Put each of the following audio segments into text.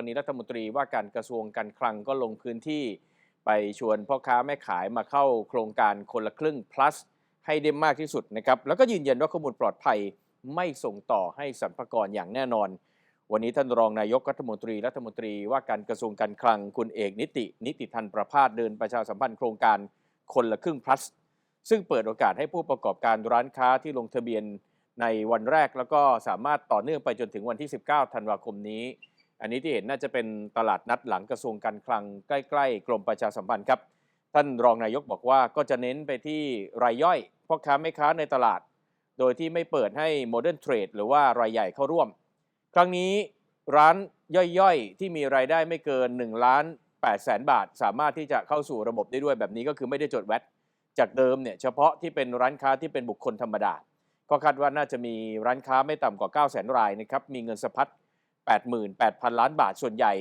วันนี้รัฐมนตรีว่าการกระทรวงการคลังก็ลงพื้นที่ ไปชวนพ่อค้าแม่ขายมาเข้าโครงการคนละครึ่ง plus ให้ได้มากที่สุดนะครับ แล้วก็ยืนยันว่าข้อมูลปลอดภัยไม่ส่งต่อให้สรรพากรอย่างแน่นอน วันนี้ท่านรองนายกรัฐมนตรีรัฐมนตรีว่าการกระทรวงการคลังคุณเอกนิติ นิติทันประพาสเดินประชาสัมพันธ์โครงการคนละครึ่ง plus ซึ่งเปิดโอกาสให้ผู้ประกอบการร้านค้าที่ลงทะเบียนในวันแรกแล้วก็สามารถต่อเนื่องไปจนถึงวันที่ 19 ธันวาคมนี้ อันนี้ที่เห็นน่าจะเป็นตลาดนัดหลังกระทรวงการคลังใกล้ ๆ กรมประชาสัมพันธ์ครับ ท่านรองนายกบอกว่าก็จะเน้นไปที่รายย่อยพ่อค้าแม่ค้าในตลาด โดยที่ไม่เปิดให้โมเดิร์นเทรดหรือว่ารายใหญ่เข้าร่วม ครั้งนี้ร้านย่อยๆ ที่มีรายได้ไม่เกิน1ล้าน8แสนบาท สามารถที่จะเข้าสู่ระบบได้ด้วยแบบนี้ก็คือไม่ได้จดแวตจากเดิมเนี่ยเฉพาะที่เป็นร้านค้าที่เป็นบุคคลธรรมดา ก็คาดว่าน่าจะมีร้านค้าไม่ต่ำกว่า 9 0 0 0 0 0 รายนะครับมีเงินสะพัด 88,000 ล้านบาทส่วนใหญ่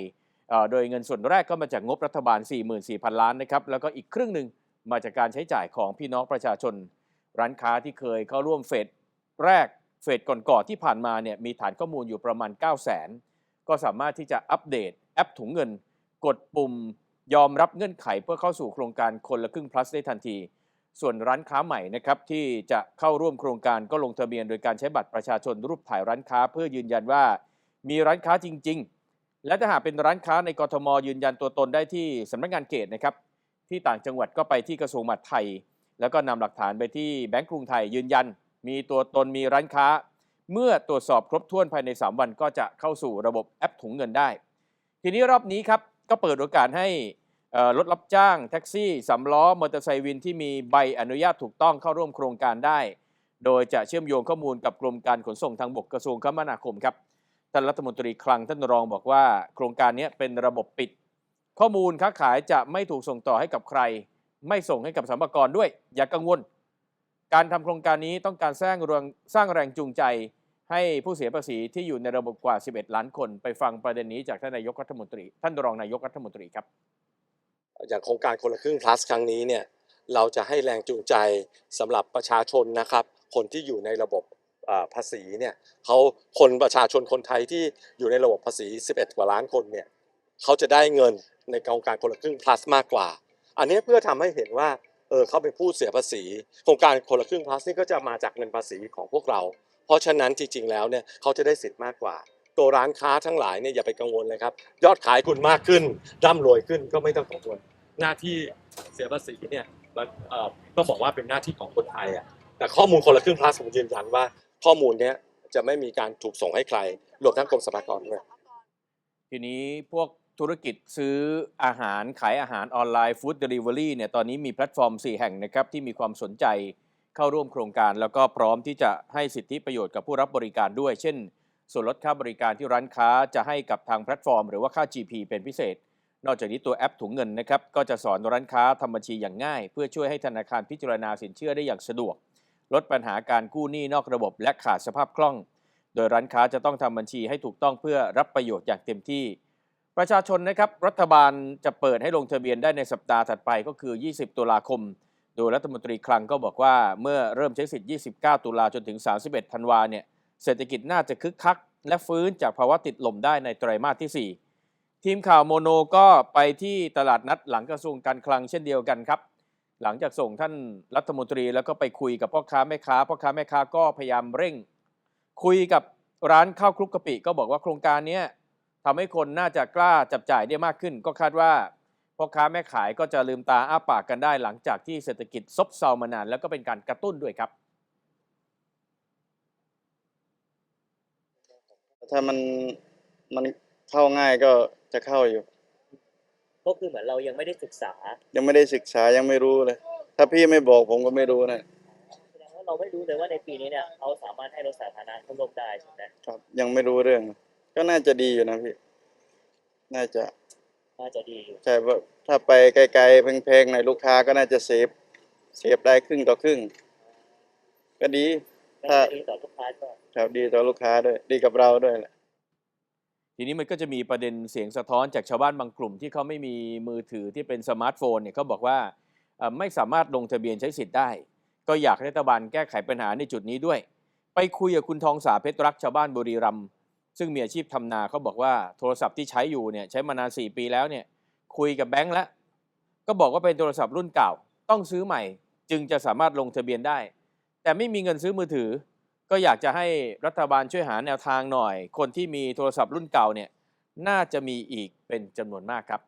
โดยเงินส่วนแรกก็มาจากงบรัฐบาล 44,000 ล้านนะครับ แล้วก็อีกครึ่งหนึ่งมาจากการใช้จ่ายของพี่น้องประชาชน ร้านค้าที่เคยเข้าร่วมเฟสแรกเฟสก่อนๆที่ผ่านมาเนี่ยมีฐานข้อมูลอยู่ประมาณ 9 0 0 0 0ก็สามารถที่จะอัปเดตแอปถุงเงิน กดปุ่มยอมรับเงื่อนไขเพื่อเข้าสู่โครงการคนละครึ่ง plus ได้ทันที ส่วนร้านค้าใหม่นะครับที่จะเข้าร่วมโครงการก็ลงทะเบียนโดยการใช้บัตรประชาชนรูปถ่ายร้านค้า เพื่อยืนยันว่า มีร้านค้าจริง ๆ และถ้าหากเป็นร้านค้าในกรทมยืนยันตัวตนได้ที่สำนักงานเขตนะครับ ที่ต่างจังหวัดก็ไปที่กระทรวงมหาดไทย แล้วก็นำหลักฐานไปที่แบงก์กรุงไทยยืนยัน มีตัวตนมีร้านค้า เมื่อตรวจสอบครบถ้วนภายใน 3 วันก็จะเข้าสู่ระบบแอปถุงเงินได้ ทีนี้รอบนี้ครับก็เปิดโอกาสให้รถรับจ้างแท็กซี่สำล้อมอเตอร์ไซค์วินที่มีใบอนุญาตถูกต้องเข้าร่วมโครงการได้ โดยจะเชื่อมโยงข้อมูลกับกรมการขนส่งทางบกกระทรวงคมนาคมครับ ท่านรัฐมนตรีคลังท่านรองบอกว่า โครงการนี้เป็นระบบปิด ข้อมูลค้าขายจะไม่ถูกส่งต่อให้กับใคร ไม่ส่งให้กับสรรพากรด้วย อย่ากังวล การทำโครงการนี้ต้องการสร้างแรงสร้างแรงจูงใจ ให้ผู้เสียภาษีที่อยู่ในระบบกว่า 11 ล้านคน ไปฟังประเด็นนี้จากท่านนายกรัฐมนตรี ท่านรองนายกรัฐมนตรีครับอย่างโครงการคนละครึ่ง plus ครั้งนี้เนี่ยเราจะให้แรงจูงใจสำหรับประชาชนนะครับ คนที่อยู่ในระบบ ภาษีเนี่ยเขาคนประชาชนคนไทยที่อยู่ในระบบภาษี 11 กว่าล้านคนเนี่ยเขาจะได้เงินในโครงการคนละครึ่ง plus มากกว่า อันนี้เพื่อทำให้เห็นว่าเออเขาเป็นผู้เสียภาษี โครงการคนละครึ่ง plus นี่ก็จะมาจากเงินภาษีของพวกเรา เพราะฉะนั้นจริงๆแล้วเนี่ยเขาจะได้สิทธิ์มากกว่า ตัวร้านค้าทั้งหลายเนี่ยอย่าไปกังวลเลยครับ ยอดขายคุณมากขึ้นร่ำรวยขึ้นก็ไม่ต้องกังวลหน้าที่เสียภาษีเนี่ยมันเออก็บอกว่าเป็นหน้าที่ของคนไทยอะแต่ข้อมูลคนละครึ่งพลัสผมยืนยันว่า ข้อมูลเนี้ยจะไม่มีการถูกส่งให้ใครรวมทั้งกรมสรรพากรด้วย ทีนี้พวกธุรกิจซื้ออาหารขายอาหารออนไลน์ฟู้ดเดลิเวอรี่เนี่ยตอนนี้มีแพลตฟอร์ม 4 แห่งนะครับที่มีความสนใจเข้าร่วมโครงการ แล้วก็พร้อมที่จะให้สิทธิประโยชน์กับผู้รับบริการด้วย เช่น ส่วนลดค่าบริการที่ร้านค้าจะให้กับทางแพลตฟอร์ม หรือว่าค่า GP เป็นพิเศษ นอกจากนี้ตัวแอปถุงเงินนะครับก็จะสอนร้านค้าทำบัญชีอย่างง่าย เพื่อช่วยให้ธนาคารพิจารณาสินเชื่อได้อย่างสะดวก ลดปัญหาการกู้หนี้นอกระบบและขาดสภาพคล่อง โดยร้านค้าจะต้องทำบัญชีให้ถูกต้องเพื่อรับประโยชน์อย่างเต็มที่ ประชาชนนะครับรัฐบาลจะเปิดให้ลงทะเบียนได้ในสัปดาห์ถัดไปก็คือ 20 ตุลาคม โดยรัฐมนตรีคลังก็บอกว่าเมื่อเริ่มใช้สิทธิ์ 29 ตุลาจนถึง 31 ธันวาเนี่ยเศรษฐกิจน่าจะคึกคัก และฟื้นจากภาวะติดลมได้ในไตรมาสที่ 4 ทีมข่าวโมโนก็ไปที่ตลาดนัดหลังกระทรวงการคลังเช่นเดียวกันครับ หลังจากส่งท่านรัฐมนตรีแล้วก็ไปคุยกับพ่อค้าแม่ค้าพ่อค้าแม่ค้าก็พยายามเร่ง คุยกับร้านข้าวคลุกกะปิก็บอกว่าโครงการนี้ทำให้คนน่าจะกล้าจับจ่ายได้มากขึ้น ก็คาดว่าพ่อค้าแม่ขายก็จะลืมตาอ้าปากกันได้หลังจากที่เศรษฐกิจซบเซามานาน แล้วก็เป็นการกระตุ้นด้วยครับ ถ้ามันมันเข้าง่ายก็จะเข้าอยู่ ก็คือเหมือนเรายังไม่ได้ศึกษายังไม่ได้ศึกษายังไม่รู้เลย ถ้าพี่ไม่บอกผมก็ไม่รู้นะแสดงว่าเราไม่รู้เลยว่าในปีนี้เนี่ยเขาสามารถให้รถสาธารณะเข้าร่วมได้ใช่ไหมครับ ยังไม่รู้เรื่อง ก็น่าจะดีอยู่นะพี่ น่าจะน่าจะดีอยู่ใช่ว่าถ้าไปไกลๆแพงๆในอยลูกค้าก็น่าจะเซฟเซฟได้ครึ่งต่อครึ่ง ก็ดี แล้วก็ดีต่อลูกค้าด้วย ครับดีต่อลูกค้าด้วย ดีกับเราด้วยแหละ ทีนี้มันก็จะมีประเด็นเสียงสะท้อนจากชาวบ้านบางกลุ่ม ที่เขาไม่มีมือถือที่เป็นสมาร์ทโฟนเนี่ยเขาบอกว่าไม่สามารถลงทะเบียนใช้สิทธิ์ได้ ก็อยากรัฐบาลแก้ไขปัญหาในจุดนี้ด้วย ไปคุยกับคุณทองสาเพชรรักชาวบ้านบุรีรัมย์ซึ่งมีอาชีพทำนาเขาบอกว่าโทรศัพท์ที่ใช้อยู่เนี่ยใช้มานาน4ปีแล้วเนี่ยคุยกับแบงค์แล้วก็บอกว่าเป็นโทรศัพท์รุ่นเก่า ต้องซื้อใหม่ จึงจะสามารถลงทะเบียนได้ แต่ไม่มีเงินซื้อมือถือ ก็อยากจะให้รัฐบาลช่วยหาแนวทางหน่อย คนที่มีโทรศัพท์รุ่นเก่าเนี่ยน่าจะมีอีกเป็นจำนวนมากครับ